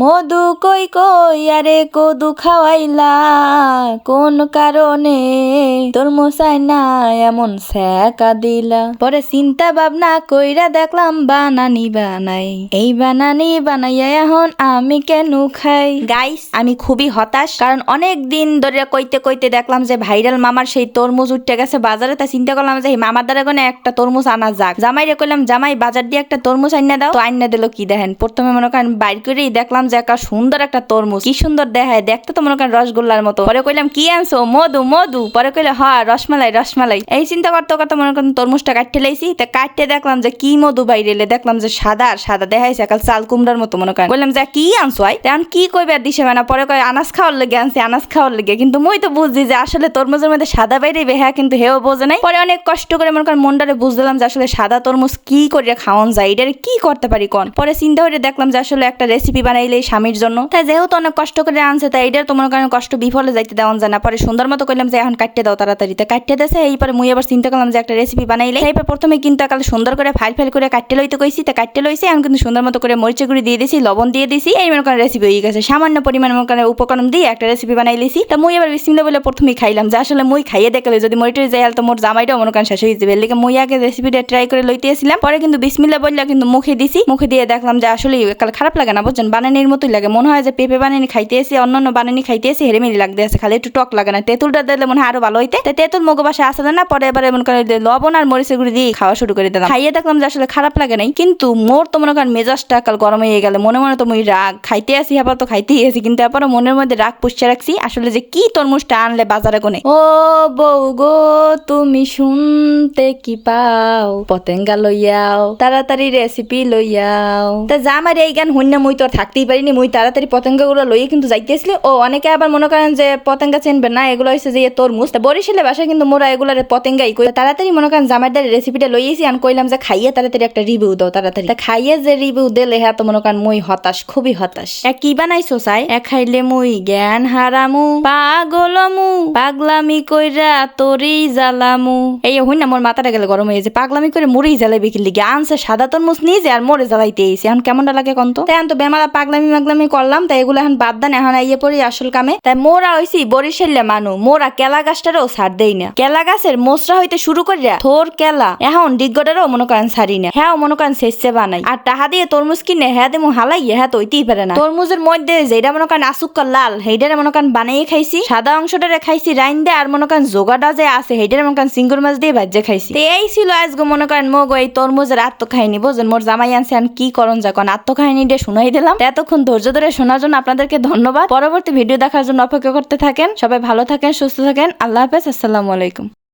মধু কই কই, আরে কদু খাওয়াইলা। কোন কারণে? তোর মশাই না এমন স্যাকা দিলা। পরে চিন্তা ভাবনা কইরা দেখলাম বানানি বানাই। এই বানানি বানাইয়া এখন আমি কেন খাই? গাইস আমি খুবই হতাশ, কারণ অনেক দিন ধরে কইতে কইতে দেখলাম যে ভাইরাল মামার সেই তরমুজ উঠতে গেছে বাজারে। তা চিন্তা করলাম যে মামার দ্বারা কোনো একটা তরমুজ আনা যাক। জামাই রে কইলাম, জামাই, বাজার দিয়ে একটা তরমুজ আইনা দাও। তো আইনা দিল কি দেখেন? প্রথমে মনে করেন বাইর করেই দেখলাম যে একটা সুন্দর একটা তরমুজ। কি সুন্দর দেখায়, দেখতে তো মনে করেন রসগোল্লার মতো। পরে কইলাম, কি আনছো? মধু মধু? পরে কইলে, হ, রসমালাই রসমালাই। এই চিন্তা করতে করতে মনে করেন তরমুজটা কাটতে লাইছি তা কাটতে দেখলাম যে কি মধু বাইরে এলে দেখলাম যে সাদা সাদা দেখাইছে একাল চাল কুমড়ার মতো মনে করেন। বললাম যে কি আনছো আই? এখন কি কইবে আর দিছে মানে পরে কয়, আনাজ খাওয়ার লেগে আনছি, আনাজ খাওয়ার লেগে। কিন্তু মই তো বুঝছি যে আসলে তরমুজের মধ্যে সাদা বাইরে হ্যাঁ কিন্তু হেও বোঝে নাই। পরে অনেক কষ্ট করে মনে করেন মন্ডারে বুঝলাম যে আসলে সাদা তরমুজ কি করে খাওয়ান যায়, এটারে কি করতে পারি কোন? পরে চিন্তা করে দেখলাম যে আসলে একটা রেসিপি বানাইলে এই স্বামীর জন্য। তাই যেহেতু অনেক কষ্ট করে আনছে, তাই এটার তো মনে করেন কষ্ট বিফলে যাইতে দেওয়া যায় না। পরে সুন্দর মতো করলাম যে, এখন কাটতে দাও তাড়াতাড়ি। তো কাটতে দেছে এইপরে মুই আবার চিন্তা করলাম যে, একটা রেসিপি বানাইলে। এইপর প্রথমে কিন্তু একাল সুন্দর করে ফাইল ফাইল করে কাটতে লইতে কইছি। তা কাটতে লইছি, এখন কিন্তু সুন্দর মতো করে মরিচে গুঁড়ি দিয়ে দিছি, লবণ দিয়ে দিছি। এই মনে করেন রেসিপি হয়ে গেছে। সামান্য পরিমাণ মনে করেন উপকরণ দিয়ে একটা রেসিপি বানাই লিছি। তা মুই আবার বিসমিল্লা বলে প্রথমেই খাইলাম যে, আসলে মুই খাইয়ে দেখলে যদি মরিটে যাই তো মোর জামাইটাও মনে করেন শেষ হয়ে যাবে। লিগে মুই আগে রেসিপিটা ট্রাই করে লইতে আসছিলাম পরে কিন্তু বিসমিল্লা বললে কিন্তু মুখে দিছি। মুখে দিয়ে দেখলাম যে আসলে কাল খারাপ লাগে না, বুঝছেন? বানানির মতোই লাগে। মনে হয় যে পেঁপে বানানি খাইতে এসে, অন্যান্য বানানি খাইতে এসে হেরেমেরি লাগতে আছে। খালি একটু টক লাগে না। তেঁতুলটা দিলে মনে হয় আরও ভালো হইতে। তা তেঁতুল মগো বাসা আসলে না, পরে এবারে মনে করেন লবণ আর মরিচের গুঁড়ি দিয়ে খাওয়া শুরু করে দিলাম। খাইয়ে দেখলাম যে আসলে খারাপ লাগে নাই। কিন্তু মোর তো মনে করেন মেজাজটা কাল গরম হয়ে গেলে। মনে মনে তো মুই রাগ। খাইতে আসি আবার তো খাইতেই আসি। কিন্তু এরপরে মনের মধ্যে রাগ পুষছে রাখছি। আসলে যে কি তরমুজটা আনলে বাজারে কোনে ও বউ গো, তুমি শুনতে কি পাও? পতেঙ্গা লইয়াও, তাড়াতাড়ি রেসিপি লইয়াও। তা যা আমার এই গান হইনা মুই তো থাকতেই থাকতেই পারিনি মুই তাড়াতাড়ি পতেঙ্গা গুলো লইয়ে কিন্তু যাইতেছিল ও অনেকে আবার মনে করেন যে পতঙ্গা চেনবে না এগুলো হচ্ছে যে তরমুজ। তা বরিশালে বাসায় কিন্তু মোরা এগুলার পতেঙ্গাই কই। তাড়াতাড়ি মনে করেন জামাইদার রেসিপিটা লইয়েছি আর কইলাম যে খাইয়ে তাড়াতাড়ি একটা রিভিউ দাও তাড়াতাড়ি। তা খাইয়ে যে রিভিউ দিলে হ্যাঁ তো মনে করেন মুই হতাশ খুবই হতাশ। এ কি বানাইছো সাই? এ খাইলে মুই জ্ঞান হারামু পাগলমু পাগলামি কইরা তোরই জ্বালামু। এই হই না মোর মাথাটা গেলে গরম হয়ে যায় পাগলামি করে মরেই জ্বালাই বিকির লিগে? আনছে সাদা তরমুজ নিজে আর মরে জ্বালাইতে এসে এখন কেমনটা লাগে কন্ত তাই তো বেমালা পাগলামি মাগলামি করলাম, তাই এগুলো এখন বাদ দেন, এখন আইয়ে পড়ি আসল কামে। তাই মোরা হইছি বরিশাল্লা মানু, মোরা কেলা গাছটারও ছাড় দেই না। কেলা গাছের মোসরা হইতে শুরু করিয়া থোর কেলা, এখন ডিগটারও মনে করেন ছাড়ি না হ্যাঁ মনে করেন শেষে বানাই। আর টাহা দিয়ে তরমুজ কিনে হ্যাঁ দেমু হালাই হ্যাঁ তো ওইতেই পারে না। তরমুজের মধ্যে যেটা মনে করেন আসুক্কা লাল সেইটারে মনে করেন বানাইয়ে খাইছি। সাদা অংশটারে খাইছি রাইন দে আর মনে করেন জোগাটা যে আছে সেইটারে মনে করেন সিঙ্গুর মাছ দিয়ে ভাজ্যে খাইছি। তো এই ছিল আজকে মনে করেন মগ এই তরমুজের আত্মকাহিনী। বোঝেন, মোর জামাই আনছে কি করণ যখন আত্মকাহিনীটা শুনাই দিলাম। তো এতক্ষণ ধৈর্য ধরে শোনার জন্য আপনাদেরকে ধন্যবাদ। পরবর্তী ভিডিও দেখার জন্য অপেক্ষা করতে থাকেন। সবাই ভালো থাকেন, সুস্থ থাকেন। আল্লাহ হাফেজ, আসসালামু আলাইকুম।